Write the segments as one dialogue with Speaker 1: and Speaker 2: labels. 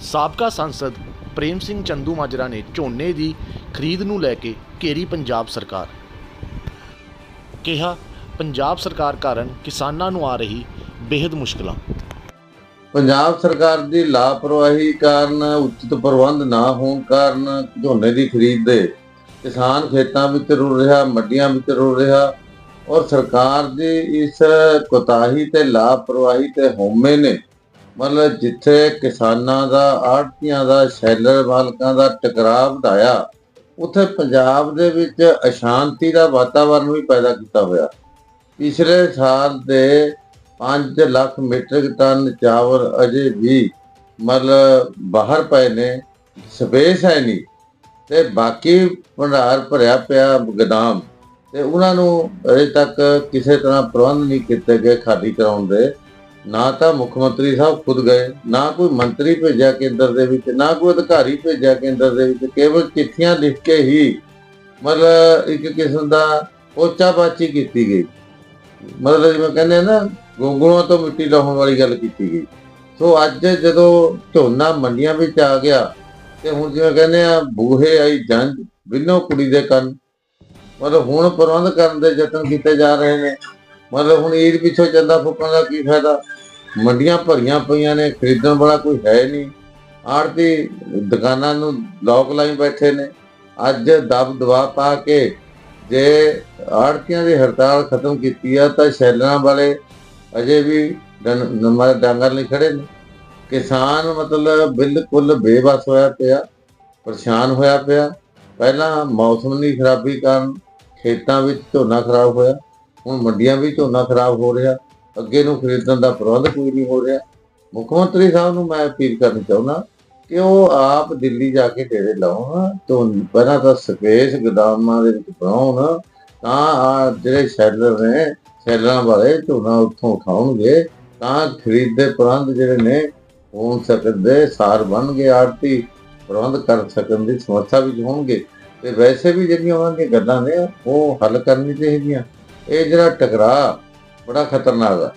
Speaker 1: ਸਾਬਕਾ ਸੰਸਦ ਪ੍ਰੇਮ ਸਿੰਘ ਚੰਦੂ ਮਾਜਰਾ ਨੇ ਝੋਨੇ ਦੀ ਖਰੀਦ ਨੂੰ ਲੈ ਕੇ ਘੇਰੀ ਪੰਜਾਬ ਸਰਕਾਰ। ਕਿਹਾ, ਪੰਜਾਬ ਸਰਕਾਰ ਕਾਰਨ ਕਿਸਾਨਾਂ ਨੂੰ ਆ ਰਹੀ ਬੇहद ਮੁਸ਼ਕਲਾਂ।
Speaker 2: ਪੰਜਾਬ ਸਰਕਾਰ ਦੀ ਲਾਪਰਵਾਹੀ ਕਾਰਨ, ਉਚਿਤ ਪ੍ਰਬੰਧ ਨਾ ਹੋਣ ਕਾਰਨ ਝੋਨੇ ਦੀ ਖਰੀਦ ਦੇ ਕਿਸਾਨ ਖੇਤਾਂ ਵਿੱਚ ਰੁਲ ਰਿਹਾ, ਮੰਡੀਆਂ ਵਿੱਚ ਰੁਲ ਰਿਹਾ ਔਰ ਸਰਕਾਰ ਦੀ ਇਸ ਕੋਤਾਹੀ ਤੇ ਲਾਪਰਵਾਹੀ ਤੇ ਹਉਮੈ ਨੇ ਮਤਲਬ ਜਿੱਥੇ ਕਿਸਾਨਾਂ ਦਾ ਆੜਤੀਆਂ ਦਾ, ਸ਼ੈਲਰ ਮਾਲਕਾਂ ਦਾ ਟਕਰਾਅ ਵਧਾਇਆ, ਉੱਥੇ ਪੰਜਾਬ ਦੇ ਵਿੱਚ ਅਸ਼ਾਂਤੀ ਦਾ ਵਾਤਾਵਰਣ ਵੀ ਪੈਦਾ ਕੀਤਾ ਹੋਇਆ। ਪਿਛਲੇ ਸਾਲ ਦੇ 5 ਲੱਖ ਮੀਟ੍ਰਿਕ ਟਨ ਚਾਵਲ ਅਜੇ ਵੀ ਮਤਲਬ ਬਾਹਰ ਪਏ ਨੇ, ਸਪੇਸ ਹੈ ਨਹੀਂ। ਤੇ ਬਾਕੀ ਭੰਡਾਰ ਭਰਿਆ ਪਿਆ ਗਦਾਮ, ਤੇ ਉਹਨਾਂ ਨੂੰ ਅਜੇ ਤੱਕ ਕਿਸੇ ਤਰ੍ਹਾਂ ਪ੍ਰਬੰਧ ਨਹੀਂ ਕੀਤੇ ਗਏ ਖਾਲੀ ਕਰਾਉਣ ਦੇ। ਨਾ ਤਾਂ ਮੁੱਖ ਮੰਤਰੀ ਸਾਹਿਬ ਖੁਦ ਗਏ, ਨਾ ਕੋਈ ਮੰਤਰੀ ਭੇਜਿਆ ਕੇਂਦਰ ਦੇ ਵਿੱਚ, ਨਾ ਕੋਈ ਅਧਿਕਾਰੀ ਭੇਜਿਆ ਕੇਂਦਰ ਦੇ ਵਿੱਚ, ਕੇਵਲ ਚਿੱਠੀਆਂ ਲਿਖ ਕੇ ਹੀ ਮਤਲਬ ਇੱਕ ਕਿਸਮ ਦਾ ਪੋਚਾਪਾਚੀ ਕੀਤੀ ਗਈ। ਮਤਲਬ ਜਿਵੇਂ ਕਹਿੰਦੇ ਆ ਨਾ ਗੋਗਲੋਂ ਤੋਂ ਮਿੱਟੀ ਲਾਉਣ ਵਾਲੀ ਗੱਲ ਕੀਤੀ ਗਈ। ਸੋ ਅੱਜ ਜਦੋਂ ਝੋਨਾ ਮੰਡੀਆਂ ਵਿੱਚ ਆ ਗਿਆ, ਤੇ ਹੁਣ ਜਿਵੇਂ ਕਹਿੰਦੇ ਆ, ਬੂਹੇ ਆਈ ਜੰਜ ਬਿਨੋ ਕੁੜੀ ਦੇ ਕੰਨ। ਮਤਲਬ ਹੁਣ ਪ੍ਰਬੰਧ ਕਰਨ ਦੇ ਯਤਨ ਕੀਤੇ ਜਾ ਰਹੇ ਨੇ। ਮਤਲਬ ਹੁਣ ਈਦ ਪਿੱਛੋਂ ਚੰਦਾ ਫੁੱਕਣ ਦਾ ਕੀ ਫਾਇਦਾ? ਮੰਡੀਆਂ ਭਰੀਆਂ ਪਈਆਂ ਨੇ, ਖਰੀਦਣ ਵਾਲਾ ਕੋਈ ਹੈ ਨਹੀਂ। ਆੜਤੀ ਦੁਕਾਨਾਂ ਨੂੰ ਲੋਕ ਲਾਈ ਬੈਠੇ ਨੇ। ਅੱਜ ਦਬ ਦਬਾ ਪਾ ਕੇ ਜੇ ਆੜਤੀਆਂ ਦੀ ਹੜਤਾਲ ਖਤਮ ਕੀਤੀ ਆ, ਤਾਂ ਸ਼ੈਲਰਾਂ ਵਾਲੇ ਅਜੇ ਵੀ ਡੰ- ਡਾਂਗਰ ਲਈ ਖੜੇ ਨੇ। ਕਿਸਾਨ ਮਤਲਬ ਬਿਲਕੁਲ ਬੇਬਸ ਹੋਇਆ ਪਿਆ, ਪਰੇਸ਼ਾਨ ਹੋਇਆ ਪਿਆ। ਪਹਿਲਾਂ ਮੌਸਮ ਦੀ ਖਰਾਬੀ ਕਾਰਨ ਖੇਤਾਂ ਵਿੱਚ ਝੋਨਾ ਖਰਾਬ ਹੋਇਆ, ਹੁਣ ਮੰਡੀਆਂ ਵੀ ਝੋਨਾ ਖਰਾਬ ਹੋ ਰਿਹਾ। ਅੱਗੇ ਨੂੰ ਖਰੀਦਣ ਦਾ ਪ੍ਰਬੰਧ ਕੋਈ ਨਹੀਂ ਹੋ ਰਿਹਾ। ਮੁੱਖ ਮੰਤਰੀ ਸਾਹਿਬ ਨੂੰ ਮੈਂ ਅਪੀਲ ਕਰਨੀ ਚਾਹੁੰਦਾ ਕਿ ਉਹ ਆਪ ਦਿੱਲੀ ਜਾ ਕੇ ਡੇਰੇ ਲਾਉਣ ਤੋਂ ਪਹਿਲਾਂ ਤਾਂ ਸਪੇਸ ਗੋਦਾਮਾਂ ਦੇ ਵਿੱਚ ਬਣਾਉਣ, ਤਾਂ ਜਿਹੜੇ ਸ਼ੈਲਰ ਨੇ, ਸ਼ੈਲਰਾਂ ਵਾਲੇ ਝੋਨਾ ਉੱਥੋਂ ਉਠਾਉਣਗੇ, ਤਾਂ ਖਰੀਦ ਦੇ ਪ੍ਰਬੰਧ ਜਿਹੜੇ ਨੇ ਹੋ ਸਕਦੇ ਸਾਰ ਬਣਗੇ ਆਰਤੀ ਪ੍ਰਬੰਧ ਕਰ ਸਕਣ ਦੀ ਸਮਰੱਥਾ ਵੀ ਹੋਣਗੇ। ਤੇ ਵੈਸੇ ਵੀ ਜਿਹੜੀਆਂ ਉਹਨਾਂ ਦੀਆਂ ਗੱਲਾਂ ਨੇ, ਉਹ ਹੱਲ ਕਰਨੀ ਚਾਹੀਦੀਆਂ। ਇਹ ਜਿਹੜਾ ਟਕਰਾਅ ਬੜਾ ਖਤਰਨਾਕ ਆ।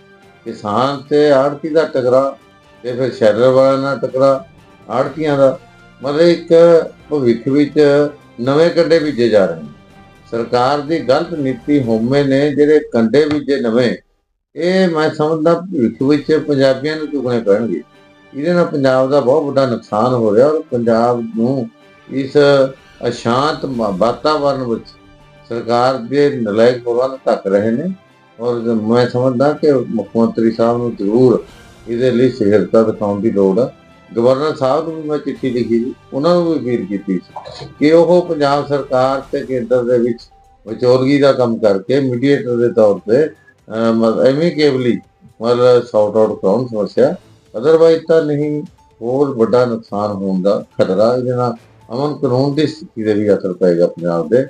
Speaker 2: ਕਿਸਾਨ ਤੇ ਆੜਤੀ ਦਾ ਟਕਰਾ ਤੇ ਫਿਰ ਸ਼ੈਲਰ ਵਾਲਿਆਂ ਨਾਲ ਟਕਰਾ ਆੜਤੀਆਂ ਦਾ, ਮਤਲਬ ਇੱਕ ਭਵਿੱਖ ਵਿੱਚ ਨਵੇਂ ਕੰਡੇ ਬੀਜੇ ਜਾ ਰਹੇ ਨੇ। ਸਰਕਾਰ ਦੀ ਗਲਤ ਨੀਤੀ ਹੋਮੇ ਨੇ ਜਿਹੜੇ ਕੰਡੇ ਬੀਜੇ ਨਵੇਂ, ਇਹ ਮੈਂ ਸਮਝਦਾ ਭਵਿੱਖ ਵਿੱਚ ਪੰਜਾਬੀਆਂ ਨੂੰ ਚੁਗਣੇ ਪੈਣਗੇ। ਇਹਦੇ ਨਾਲ ਪੰਜਾਬ ਦਾ ਬਹੁਤ ਵੱਡਾ ਨੁਕਸਾਨ ਹੋ ਰਿਹਾ ਔਰ ਪੰਜਾਬ ਨੂੰ ਇਸ ਅਸ਼ਾਂਤ ਮ- ਵਾਤਾਵਰਣ ਵਿੱਚ ਸਰਕਾਰ ਦੇ ਨਲਾਇਕ ਪ੍ਰਬੰਧ ਧੱਕ ਰਹੇ ਨੇ। ਔਰ ਮੈਂ ਸਮਝਦਾ ਕਿ ਮੁੱਖ ਮੰਤਰੀ ਸਾਹਿਬ ਨੂੰ ਜ਼ਰੂਰ ਇਹਦੇ ਲਈ ਸਿਰਤਾ ਦਿਖਾਉਣ ਦੀ ਲੋੜ ਹੈ ਗਵਰਨਰ ਸਾਹਿਬ ਨੂੰ ਵੀ ਮੈਂ ਚਿੱਠੀ ਲਿਖੀ ਸੀ, ਉਹਨਾਂ ਨੂੰ ਵੀ ਅਪੀਲ ਕੀਤੀ ਸੀ ਕਿ ਉਹ ਪੰਜਾਬ ਸਰਕਾਰ ਤੇ ਕੇਂਦਰ ਦੇ ਵਿੱਚ ਵਿਚੋਲਗੀ ਦਾ ਕੰਮ ਕਰਕੇ ਮੀਡੀਏਟਰ ਦੇ ਤੌਰ ਤੇ ਐਮੀਕੇਬਲੀ ਮਤਲਬ ਸੌਟ ਆਊਟ ਕਰਾਉਣ ਸਮੱਸਿਆ। ਅਦਰਵਾਈਜ਼ ਤਾਂ ਨਹੀਂ, ਹੋਰ ਵੱਡਾ ਨੁਕਸਾਨ ਹੋਣ ਦਾ ਖਤਰਾ ਇਹਦੇ ਨਾਲ ਅਮਨ ਕਾਨੂੰਨ ਦੀ ਸਥਿਤੀ ਦੇ ਵੀ ਅਸਰ ਪਏਗਾ ਪੰਜਾਬ ਦੇ।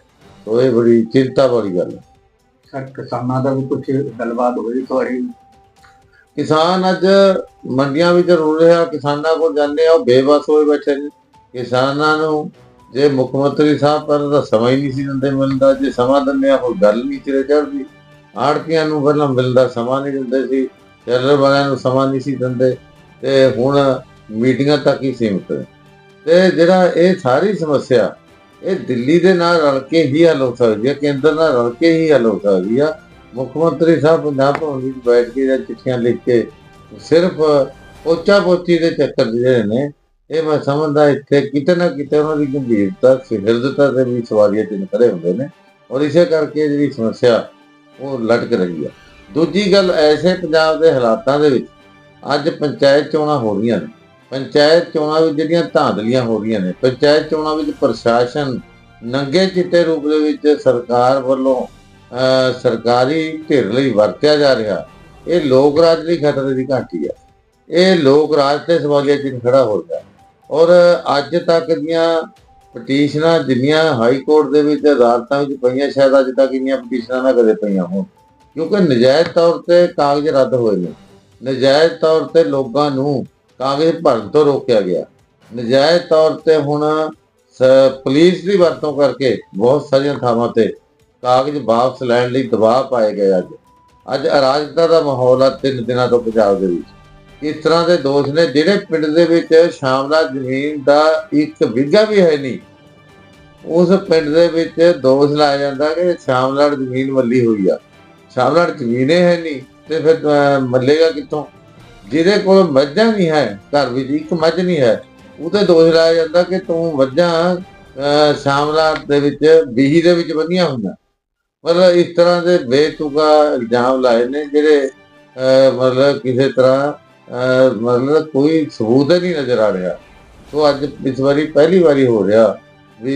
Speaker 2: ਸੋ ਇਹ ਬੜੀ ਚਿੰਤਾ ਵਾਲੀ ਗੱਲ ਹੈ
Speaker 3: ਸਰ, ਕਿਸਾਨਾਂ ਦਾ ਵੀ ਕੁਝ ਗੱਲਬਾਤ ਹੋਈ ਤੁਹਾਡੀ?
Speaker 2: ਕਿਸਾਨ ਅੱਜ ਮੰਡੀਆਂ ਵਿੱਚ ਰੁਲ ਰਿਹਾ, ਕਿਸਾਨਾਂ ਕੋਲ ਜਾਂਦੇ ਆ, ਉਹ ਬੇਬਸ ਹੋਏ ਬੈਠੇ ਨੇ। ਕਿਸਾਨਾਂ ਨੂੰ ਜੇ ਮੁੱਖ ਮੰਤਰੀ ਸਾਹਿਬ ਪਰ ਤਾਂ ਸਮਾਂ ਹੀ ਨਹੀਂ ਸੀ ਦਿੰਦੇ ਮਿਲਦਾ ਜੇ ਸਮਾਂ ਦਿੰਦੇ ਆ ਹੋਰ ਗੱਲ ਨਹੀਂ ਚਿਰੇ ਚੜ੍ਹਦੀ ਆੜਤੀਆਂ ਨੂੰ ਪਹਿਲਾਂ ਮਿਲਦਾ ਸਮਾਂ ਨਹੀਂ ਦਿੰਦੇ ਸੀ ਟੈਲਰ ਵਾਲਿਆਂ ਨੂੰ ਸਮਾਂ ਨਹੀਂ ਸੀ ਦਿੰਦੇ, ਤੇ ਹੁਣ ਮੀਟਿੰਗਾਂ ਤੱਕ ਹੀ ਸੀਮਿਤ ਹੈ ਤੇ ਜਿਹੜਾ ਇਹ ਸਾਰੀ ਸਮੱਸਿਆ ਇਹ ਦਿੱਲੀ ਦੇ ਨਾਲ ਰਲ ਕੇ ਹੀ ਹੱਲ ਹੋ ਸਕਦੀ ਹੈ ਕੇਂਦਰ ਨਾਲ ਰਲ ਕੇ ਹੀ ਹੱਲ ਹੋ ਸਕਦੀ ਆ। ਮੁੱਖ ਮੰਤਰੀ ਸਾਹਿਬ ਪੰਜਾਬ ਭਵਨ ਵਿੱਚ ਬੈਠ ਕੇ ਜਾਂ ਚਿੱਠੀਆਂ ਲਿਖ ਕੇ ਸਿਰਫ ਪੋਚਾ ਪੋਚੀ ਦੇ ਚੱਕਰ ਜਿਹੜੇ ਨੇ, ਇਹ ਮੈਂ ਸਮਝਦਾ ਇੱਥੇ ਕਿਤੇ ਨਾ ਕਿਤੇ ਉਹਨਾਂ ਦੀ ਗੰਭੀਰਤਾ ਸਿਰਦਤਾ ਤੇ ਵੀ ਸਵਾਲੀਆ ਚਿੰਨ੍ਹ ਖੜੇ ਹੁੰਦੇ ਨੇ। ਔਰ ਇਸੇ ਕਰਕੇ ਜਿਹੜੀ ਸਮੱਸਿਆ ਉਹ ਲਟਕ ਰਹੀ ਆ। ਦੂਜੀ ਗੱਲ ਐਸੇ ਪੰਜਾਬ ਦੇ ਹਾਲਾਤਾਂ ਦੇ ਵਿੱਚ ਅੱਜ ਪੰਚਾਇਤ ਚੋਣਾਂ ਹੋ ਰਹੀਆਂ ਨੇ। ਪੰਚਾਇਤ ਚੋਣਾਂ ਵਿੱਚ ਜਿਹੜੀਆਂ ਧਾਂਦਲੀਆਂ ਹੋ ਰਹੀਆਂ ਨੇ, ਪੰਚਾਇਤ ਚੋਣਾਂ ਵਿੱਚ ਪ੍ਰਸ਼ਾਸਨ ਨੰਗੇ ਚਿੱਟੇ ਰੂਪ ਦੇ ਵਿੱਚ ਸਰਕਾਰ ਵੱਲੋਂ ਸਰਕਾਰੀ ਢਿਰ ਲਈ ਵਰਤਿਆ ਜਾ ਰਿਹਾ, ਇਹ ਲੋਕ ਰਾਜ ਲਈ ਖਤਰੇ ਦੀ ਘਾਟੀ ਹੈ ਇਹ ਲੋਕ ਰਾਜ ਤੇ ਸਵਾਲੀਆ ਚਿੰਨ੍ਹ ਖੜਾ ਹੋ ਗਿਆ। ਔਰ ਅੱਜ ਤੱਕ ਦੀਆਂ ਪਟੀਸ਼ਨਾਂ ਜਿੰਨੀਆਂ ਹਾਈ ਕੋਰਟ ਦੇ ਵਿੱਚ ਅਦਾਲਤਾਂ ਵਿੱਚ ਪਈਆਂ, ਸ਼ਾਇਦ ਅੱਜ ਤੱਕ ਇੰਨੀਆਂ ਪਟੀਸ਼ਨਾਂ ਨਾ ਕਦੇ ਪਈਆਂ ਹੋਣ। ਕਿਉਂਕਿ ਨਜਾਇਜ਼ ਤੌਰ ਤੇ ਕਾਗਜ਼ ਰੱਦ ਹੋਏ ਨੇ। ਨਜਾਇਜ਼ ਤੌਰ ਤੇ ਲੋਕਾਂ ਨੂੰ ਕਾਗਜ਼ ਭਰਨ ਤੋਂ ਰੋਕਿਆ ਗਿਆ। ਨਜਾਇਜ਼ ਤੌਰ ਤੇ ਹੁਣ ਪੁਲਿਸ ਦੀ ਵਰਤੋਂ ਕਰਕੇ ਬਹੁਤ ਸਾਰੀਆਂ ਥਾਵਾਂ ਤੇ ਕਾਗਜ਼ ਵਾਪਸ ਲੈਣ ਲਈ ਦਬਾਅ ਪਾਏ ਗਏ ਅੱਜ। ਅੱਜ ਅਰਾਜਕਤਾ ਦਾ ਮਾਹੌਲ ਆ ਤਿੰਨ ਦਿਨਾਂ ਤੋਂ ਪੰਜਾਬ ਦੇ ਵਿੱਚ। ਇਸ ਤਰ੍ਹਾਂ ਦੇ ਦੋਸ਼ ਨੇ ਜਿਹੜੇ ਪਿੰਡ ਦੇ ਵਿੱਚ ਸ਼ਾਮਲਾ ਜ਼ਮੀਨ ਦਾ ਇੱਕ ਵਿਗਾ ਵੀ ਹੈ ਨਹੀਂ, ਉਸ ਪਿੰਡ ਦੇ ਵਿੱਚ ਦੋਸ਼ ਲਾਇਆ ਜਾਂਦਾ ਕਿ ਸ਼ਾਮਲਾੜ ਜ਼ਮੀਨ ਮੱਲੀ ਹੋਈ ਆ। ਸ਼ਾਮਲਾੜ ਜ਼ਮੀਨ ਹੀ ਹੈ ਨਹੀਂ ਤੇ ਫਿਰ ਮੱਲੇਗਾ ਕਿੱਥੋਂ? ਜਿਹਦੇ ਕੋਲ ਮੱਝਾਂ ਨਹੀਂ ਹੈ ਘਰ ਵਿੱਚ ਇੱਕ ਮੱਝ ਨਹੀਂ ਹੈ ਉਹਤੇ ਦੋਸ਼ ਲਾਇਆ ਜਾਂਦਾ ਕਿ ਤੂੰ ਮੱਝਾਂ ਸ਼ਾਮਲਾ ਦੇ ਵਿੱਚ ਬੀਹੀ ਦੇ ਵਿੱਚ ਬੰਨੀਆਂ ਹੋਈਆਂ। ਮਤਲਬ ਇਸ ਤਰ੍ਹਾਂ ਦੇ ਬੇਤੁਕਾ ਇਲਜ਼ਾਮ ਲਾਏ ਨੇ ਜਿਹੜੇ ਅਹ, ਮਤਲਬ ਕਿਸੇ ਤਰ੍ਹਾਂ ਅਹ, ਮਤਲਬ ਕੋਈ ਸਬੂਤ ਨਹੀਂ ਨਜ਼ਰ ਆ ਰਿਹਾ। ਸੋ ਅੱਜ ਇਸ ਵਾਰੀ ਪਹਿਲੀ ਵਾਰੀ ਹੋ ਰਿਹਾ ਵੀ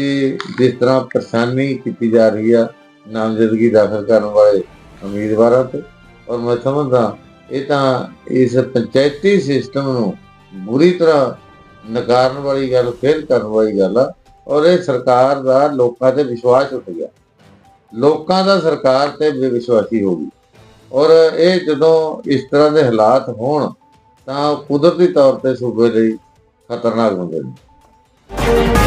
Speaker 2: ਜਿਸ ਤਰ੍ਹਾਂ ਪਰੇਸ਼ਾਨੀ ਕੀਤੀ ਜਾ ਰਹੀ ਆ ਨਾਮਜ਼ਦਗੀ ਦਾਖਲ ਕਰਨ ਵਾਲੇ ਉਮੀਦਵਾਰਾਂ ਤੇ। ਔਰ ਮੈਂ ਸਮਝਦਾ ਇਹ ਤਾਂ ਇਸ ਪੰਚਾਇਤੀ ਸਿਸਟਮ ਨੂੰ ਬੁਰੀ ਤਰ੍ਹਾਂ ਨਕਾਰਨ ਵਾਲੀ ਗੱਲ ਫੇਲ ਕਰਨ ਵਾਲੀ ਗੱਲ ਆ, ਔਰ ਇਹ ਸਰਕਾਰ ਦਾ, ਲੋਕਾਂ ਤੇ ਵਿਸ਼ਵਾਸ ਉੱਠ ਗਿਆ। ਲੋਕਾਂ ਦਾ ਸਰਕਾਰ ਤੇ ਬੇਵਿਸ਼ਵਾਸੀ ਹੋ ਗਈ। ਔਰ ਇਹ ਜਦੋਂ ਇਸ ਤਰ੍ਹਾਂ ਦੇ ਹਾਲਾਤ ਹੋਣ, ਤਾਂ ਕੁਦਰਤੀ ਤੌਰ ਤੇ ਸੂਬੇ ਲਈ ਖਤਰਨਾਕ ਹੁੰਦੇ ਨੇ।